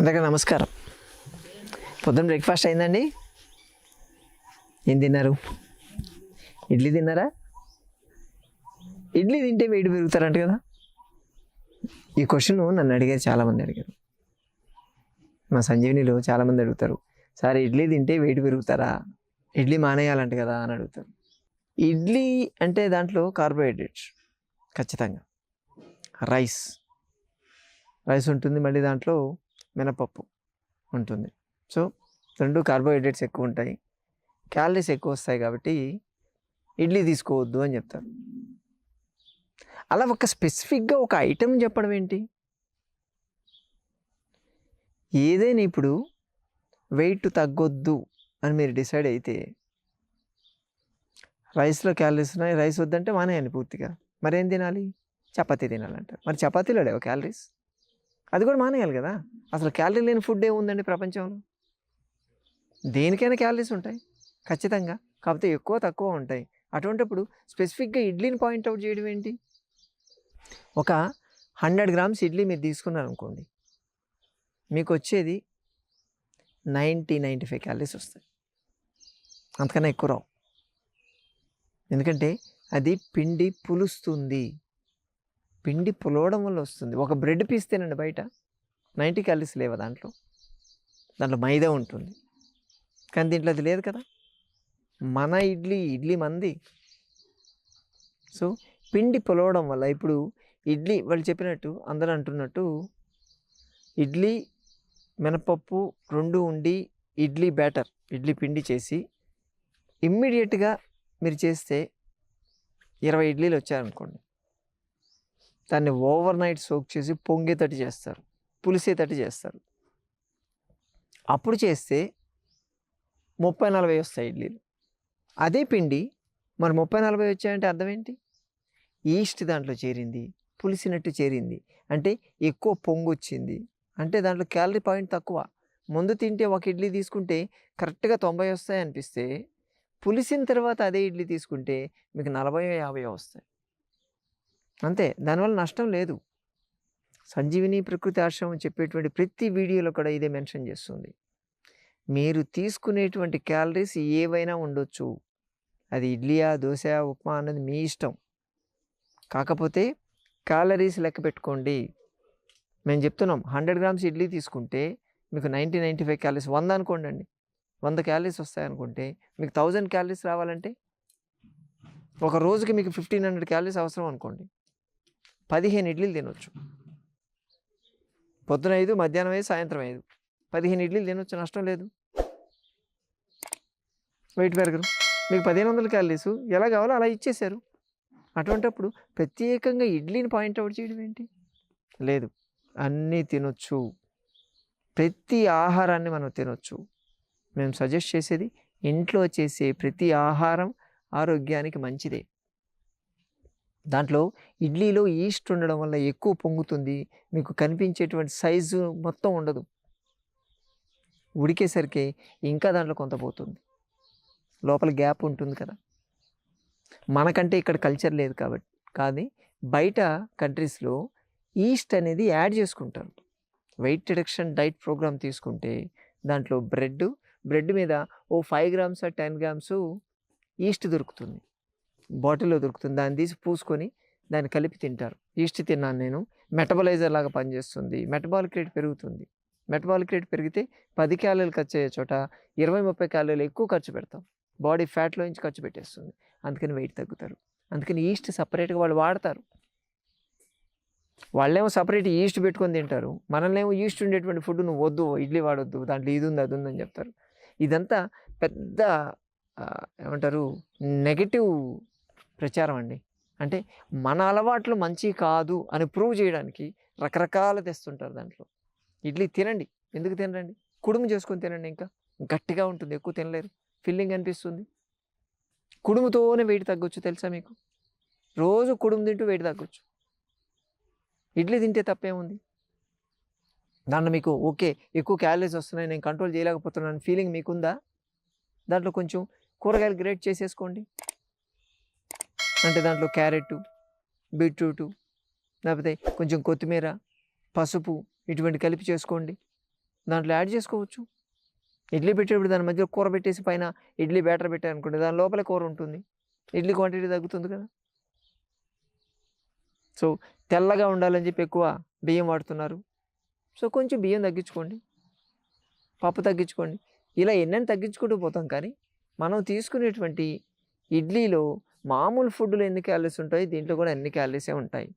అందరికీ నమస్కారం. పొద్దున్న బ్రేక్ఫాస్ట్ అయిందండి? ఏం తిన్నారు? ఇడ్లీ తిన్నారా? ఇడ్లీ తింటే వేడి పెరుగుతారంట కదా. ఈ క్వశ్చన్ నన్ను అడిగారు చాలామంది అడిగారు. మా సంజీవనిలో చాలామంది అడుగుతారు సార్ ఇడ్లీ తింటే వేడి పెరుగుతారా? ఇడ్లీ మానేయాలంట కదా అని అడుగుతారు. ఇడ్లీ అంటే దాంట్లో కార్బోహైడ్రేట్స్ ఖచ్చితంగా. రైస్. రైస్ ఉంటుంది మళ్ళీ దాంట్లో మినపప్పు ఉంటుంది. సో రెండు కార్బోహైడ్రేట్స్ ఎక్కువ ఉంటాయి క్యాలరీస్ ఎక్కువ వస్తాయి కాబట్టి ఇడ్లీ తీసుకోవద్దు అని చెప్తారు. అలా ఒక స్పెసిఫిక్గా ఒక ఐటెం చెప్పడం ఏంటి? ఏదైనా ఇప్పుడు వెయిట్ తగ్గొద్దు అని మీరు డిసైడ్ అయితే రైస్లో క్యాలరీస్ ఉన్నాయి. రైస్ వద్దంటే మానేయండి పూర్తిగా. మరేం తినాలి? చపాతీ తినాలంటారు. మరి చపాతీలో లేవు క్యాలరీస్? అది కూడా మానేయాలి కదా. అసలు క్యాలరీ లేని ఫుడ్ ఏముందండి ప్రపంచంలో? దేనికైనా క్యాలరీస్ ఉంటాయి. ఖచ్చితంగా. కాకపోతే ఎక్కువ తక్కువ ఉంటాయి. అటువంటిప్పుడు స్పెసిఫిక్గా ఇడ్లీని పాయింట్అవుట్ చేయడం ఏంటి? ఒక హండ్రెడ్ గ్రామ్స్ ఇడ్లీ మీరు తీసుకున్నారు అనుకోండి మీకు వచ్చేది నైంటీ నైంటీ ఫైవ్ క్యాలరీస్ వస్తాయి. అంతకన్నా ఎక్కువ రావు. ఎందుకంటే అది పిండి పులుస్తుంది. పిండి పులవడం వల్ల వస్తుంది. ఒక బ్రెడ్ పీస్ తినండి బయట. నైంటీ క్యాలరీస్ లేవా దాంట్లో? దాంట్లో మైదా ఉంటుంది. కానీ దీంట్లో అది లేదు కదా? మన ఇడ్లీ ఇడ్లీ మంది. సో పిండి పులవడం వల్ల ఇప్పుడు ఇడ్లీ వాళ్ళు చెప్పినట్టు అందరూ అంటున్నట్టు ఇడ్లీ మినపప్పు రెండు ఉండి ఇడ్లీ బ్యాటర్ ఇడ్లీ పిండి చేసి ఇమ్మీడియట్గా మీరు చేస్తే ఇరవై ఇడ్లీలు వచ్చారనుకోండి. దాన్ని ఓవర్ నైట్ సోక్ చేసి పొంగేటట్టు చేస్తారు. పులిసేటట్టు చేస్తారు. అప్పుడు చేస్తే ముప్పై నలభై వస్తాయి ఇడ్లీలు. అదే పిండి మరి ముప్పై నలభై వచ్చాయంటే అర్థం ఏంటి? ఈస్ట్ దాంట్లో చేరింది పులిసినట్టు చేరింది. అంటే ఎక్కువ పొంగు వచ్చింది అంటే దాంట్లో క్యాలరీ పాయింట్ తక్కువ. ముందు తింటే ఒక ఇడ్లీ తీసుకుంటే కరెక్ట్గా తొంభై వస్తాయి అనిపిస్తే పులిసిన తర్వాత అదే ఇడ్లీ తీసుకుంటే మీకు నలభై యాభై వస్తాయి. అంతే. దానివల్ల నష్టం లేదు. సంజీవిని ప్రకృతి ఆశ్రమం చెప్పేటువంటి ప్రతి వీడియోలో కూడా ఇదే మెన్షన్ చేస్తుంది. మీరు తీసుకునేటువంటి క్యాలరీస్ ఏవైనా ఉండొచ్చు. అది ఇడ్లీయా దోశ ఉప్మా అన్నది మీ ఇష్టం. కాకపోతే క్యాలరీస్ లెక్క పెట్టుకోండి. మేము చెప్తున్నాం హండ్రెడ్ గ్రామ్స్ ఇడ్లీ తీసుకుంటే మీకు నైంటీ నైంటీ ఫైవ్ క్యాలరీస్ వంద అనుకోండి అండి వంద క్యాలరీస్ వస్తాయనుకుంటే మీకు థౌజండ్ క్యాలరీస్ రావాలంటే ఒక రోజుకి మీకు ఫిఫ్టీన్ హండ్రెడ్ క్యాలరీస్ అవసరం అనుకోండి. పదిహేను ఇడ్లీలు తినొచ్చు. పొద్దున ఐదు మధ్యాహ్నం ఐదు సాయంత్రం ఐదు. పదిహేను ఇడ్లీలు తినొచ్చు నష్టం లేదు. వెయిట్ పెరగరు. మీకు పదిహేను వందల క్యాలరీస్. ఎలా కావాలో అలా ఇచ్చేశారు. అటువంటప్పుడు ప్రత్యేకంగా ఇడ్లీని పాయింట్అవుట్ చేయడం ఏంటి? లేదు. అన్నీ తినొచ్చు. ప్రతి ఆహారాన్ని మనం తినొచ్చు. మేము సజెస్ట్ చేసేది ఇంట్లో చేసే ప్రతి ఆహారం ఆరోగ్యానికి మంచిదే. దాంట్లో ఇడ్లీలో ఈస్ట్ ఉండడం వల్ల ఎక్కువ పొంగుతుంది. మీకు కనిపించేటువంటి సైజు మొత్తం ఉండదు. ఉడికేసరికి ఇంకా దాంట్లో కొంత పోతుంది. లోపల గ్యాప్ ఉంటుంది కదా. మనకంటే ఇక్కడ కల్చర్ లేదు కాబట్టి కానీ బయట కంట్రీస్లో ఈస్ట్ అనేది యాడ్ చేసుకుంటారు. వెయిట్ రిడక్షన్ డైట్ ప్రోగ్రామ్ తీసుకుంటే దాంట్లో బ్రెడ్ బ్రెడ్ మీద ఓ five grams ten grams yeast దొరుకుతుంది. బాటిల్లో దొరుకుతుంది. దాన్ని తీసి పూసుకొని దాన్ని కలిపి తింటారు. ఈస్ట్ తిన్నాను నేను. మెటబలైజర్ లాగా పనిచేస్తుంది. మెటబాలిక్ రేట్ పెరుగుతుంది. మెటబాలిక్ రేట్ పెరిగితే పది క్యాలరీలు ఖర్చు అయ్యే చోట ఇరవై ముప్పై క్యాలరీలు ఎక్కువ ఖర్చు పెడతాం. బాడీ ఫ్యాట్లో నుంచి ఖర్చు పెట్టేస్తుంది. అందుకని వెయిట్ తగ్గుతారు. అందుకని ఈస్ట్ సపరేట్గా వాళ్ళు వాడతారు. వాళ్ళేమో సపరేట్ ఈస్ట్ పెట్టుకొని తింటారు. మనల్నేమో ఈస్ట్ ఉండేటువంటి ఫుడ్ నువ్వు వద్దు ఇడ్లీ వాడొద్దు దాంట్లో ఇది ఉంది అది ఉందని చెప్తారు. ఇదంతా పెద్ద ఏమంటారు నెగటివ్ ప్రచారం అండి. అంటే మన అలవాట్లు మంచి కాదు అని ప్రూవ్ చేయడానికి రకరకాలు తెస్తుంటారు దాంట్లో. ఇడ్లీ తినండి. ఎందుకు తినరండి? కుడుము చేసుకొని తినండి ఇంకా. గట్టిగా ఉంటుంది. ఎక్కువ తినలేరు. ఫిల్లింగ్ అనిపిస్తుంది. కుడుముతోనే వెయిట్ తగ్గొచ్చు తెలుసా మీకు? రోజు కుడుము తింటూ వెయిట్ తగ్గొచ్చు. ఇడ్లీ తింటే తప్పేముంది? దాంట్లో మీకు ఓకే ఎక్కువ క్యాలరీస్ వస్తున్నాయి నేను కంట్రోల్ చేయలేకపోతున్నాను. ఫీలింగ్ మీకుందా? దాంట్లో కొంచెం కూరగాయలు గ్రేట్ చేసేసుకోండి. అంటే దాంట్లో క్యారెట్ బీట్రూటు లేకపోతే కొంచెం కొత్తిమీర పసుపు ఇటువంటి కలిపి చేసుకోండి. దాంట్లో యాడ్ చేసుకోవచ్చు. ఇడ్లీ పెట్టేటప్పుడు దాని మధ్యలో కూర పెట్టేసి పైన ఇడ్లీ బ్యాటర్ పెట్టారనుకోండి దాని లోపలే కూర ఉంటుంది. ఇడ్లీ క్వాంటిటీ తగ్గుతుంది కదా. సో తెల్లగా ఉండాలని చెప్పి ఎక్కువ బియ్యం వాడుతున్నారు. సో కొంచెం బియ్యం తగ్గించుకోండి. పప్పు తగ్గించుకోండి. ఇలా ఎన్నెన్ని తగ్గించుకుంటూ పోతాం కానీ మనం తీసుకునేటువంటి ఇడ్లీలో మామూలు ఫుడ్లో ఎన్ని క్యాలరీస్ ఉంటాయి దీంట్లో కూడా ఎన్ని క్యాలరీసే ఉంటాయి.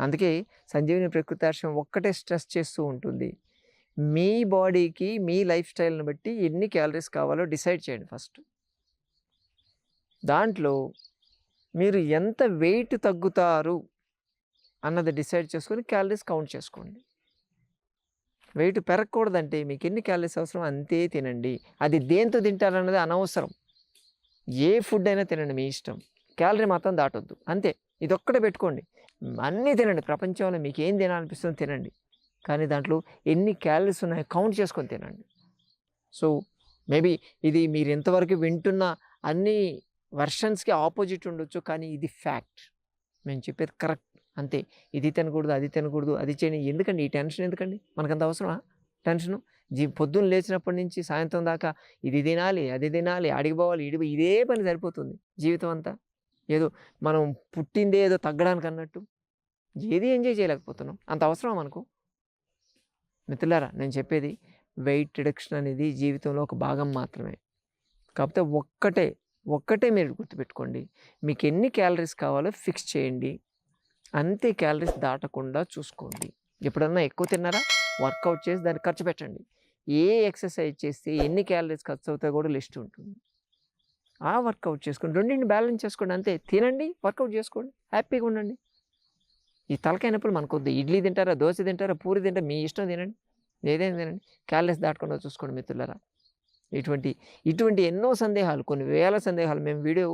అందుకే సంజీవిని ప్రకృతార్షం ఒక్కటే స్ట్రెస్ చేస్తూ ఉంటుంది. మీ బాడీకి మీ లైఫ్ స్టైల్ని బట్టి ఎన్ని క్యాలరీస్ కావాలో డిసైడ్ చేయండి ఫస్ట్. దాంట్లో మీరు ఎంత వెయిట్ తగ్గుతారు అన్నది డిసైడ్ చేసుకొని క్యాలరీస్ కౌంట్ చేసుకోండి. వెయిట్ పెరగకూడదంటే మీకు ఎన్ని క్యాలరీస్ అవసరం అంతే తినండి. అది దేంతో తింటారన్నది అనవసరం. ఏ ఫుడ్ అయినా తినండి మీ ఇష్టం. క్యాలరీ మాత్రం దాటొద్దు. అంతే. ఇది పెట్టుకోండి. అన్నీ తినండి. ప్రపంచంలో మీకు ఏం తినాలనిపిస్తుందో తినండి. కానీ దాంట్లో ఎన్ని క్యాలరీస్ ఉన్నాయో కౌంట్ చేసుకొని తినండి. సో మేబీ ఇది మీరు ఇంతవరకు వింటున్న అన్ని వర్షన్స్కి ఆపోజిట్ ఉండొచ్చు కానీ ఇది ఫ్యాక్ట్ మేము చెప్పేది కరెక్ట్ అంతే. ఇది తినకూడదు అది తినకూడదు అది చేయండి. ఎందుకండి? ఈ టెన్షన్ ఎందుకండి? మనకంత అవసరమా? టెన్షను. జీ పొద్దున్న లేచినప్పటి నుంచి సాయంత్రం దాకా ఇది తినాలి అది తినాలి అడిగి పోవాలి ఇడి ఇదే పని సరిపోతుంది జీవితం అంతా. ఏదో మనం పుట్టిందే ఏదో తగ్గడానికి అన్నట్టు ఏది ఎంజాయ్ చేయలేకపోతున్నాం. అంత అవసరం మనకు? మిత్రులారా నేను చెప్పేది వెయిట్ రిడక్షన్ అనేది జీవితంలో ఒక భాగం మాత్రమే. కాకపోతే ఒక్కటే ఒక్కటే మీరు గుర్తుపెట్టుకోండి. మీకు ఎన్ని క్యాలరీస్ కావాలో ఫిక్స్ చేయండి. అంతే క్యాలరీస్ దాటకుండా చూసుకోండి. ఎప్పుడన్నా ఎక్కువ తిన్నారా? వర్కౌట్ చేసి దాన్ని ఖర్చు పెట్టండి. ఏ ఎక్సర్సైజ్ చేస్తే ఎన్ని క్యాలరీస్ ఖర్చు అవుతాయో కూడా లిస్ట్ ఉంటుంది. ఆ వర్కౌట్ చేసుకోండి. రెండింటిని బ్యాలెన్స్ చేసుకోండి అంతే. తినండి వర్కౌట్ చేసుకోండి హ్యాపీగా ఉండండి. ఈ తలకైనప్పుడు మనకు వద్దు. ఇడ్లీ తింటారా దోశ తింటారా పూరి తింటారా మీ ఇష్టం తినండి. ఏదైనా తినండి. క్యాలరీస్ దాటకుండా చూసుకోండి మిత్రులరా. ఇటువంటి ఇటువంటి ఎన్నో సందేహాలు కొన్ని వేల సందేహాలు మేము వీడియో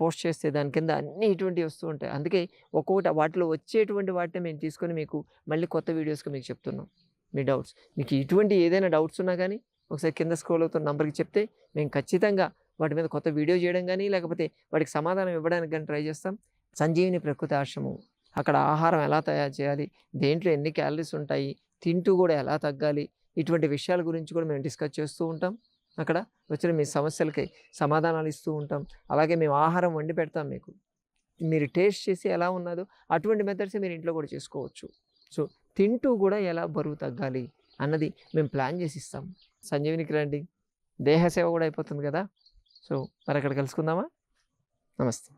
పోస్ట్ చేస్తే దాని కింద అన్నీ ఇటువంటివి వస్తూ ఉంటాయి. అందుకే ఒక్కొక్కటి వాటిలో వచ్చేటువంటి వాటిని మేము తీసుకొని మీకు మళ్ళీ కొత్త వీడియోస్గా మీకు చెప్తున్నాం. మీ డౌట్స్. మీకు ఇటువంటి ఏదైనా డౌట్స్ ఉన్నా కానీ ఒకసారి కింద స్క్రోల్ అవుతున్న నెంబర్కి చెప్తే మేము ఖచ్చితంగా వాటి మీద కొత్త వీడియో చేయడం కానీ లేకపోతే వాటికి సమాధానం ఇవ్వడానికి కానీ ట్రై చేస్తాం. సంజీవిని ప్రకృతి ఆశ్రమం. అక్కడ ఆహారం ఎలా తయారు చేయాలి? దేంట్లో ఎన్ని క్యాలరీస్ ఉంటాయి? తింటూ కూడా ఎలా తగ్గాలి? ఇటువంటి విషయాల గురించి కూడా మేము డిస్కస్ చేస్తూ ఉంటాం. అక్కడ వచ్చిన మీ సమస్యలకి సమాధానాలు ఇస్తూ ఉంటాం. అలాగే మేము ఆహారం వండి పెడతాం మీకు. మీరు టేస్ట్ చేసి ఎలా ఉన్నదో అటువంటి మెథడ్స్ మీరు ఇంట్లో కూడా చేసుకోవచ్చు. సో తింటూ కూడా ఎలా బరువు తగ్గాలి అన్నది మేము ప్లాన్ చేసి ఇస్తాం. సంజీవినికి రండి. దేహ సేవ కూడా అయిపోతుంది కదా. సో మరి అక్కడ కలుసుకుందామా? నమస్తే.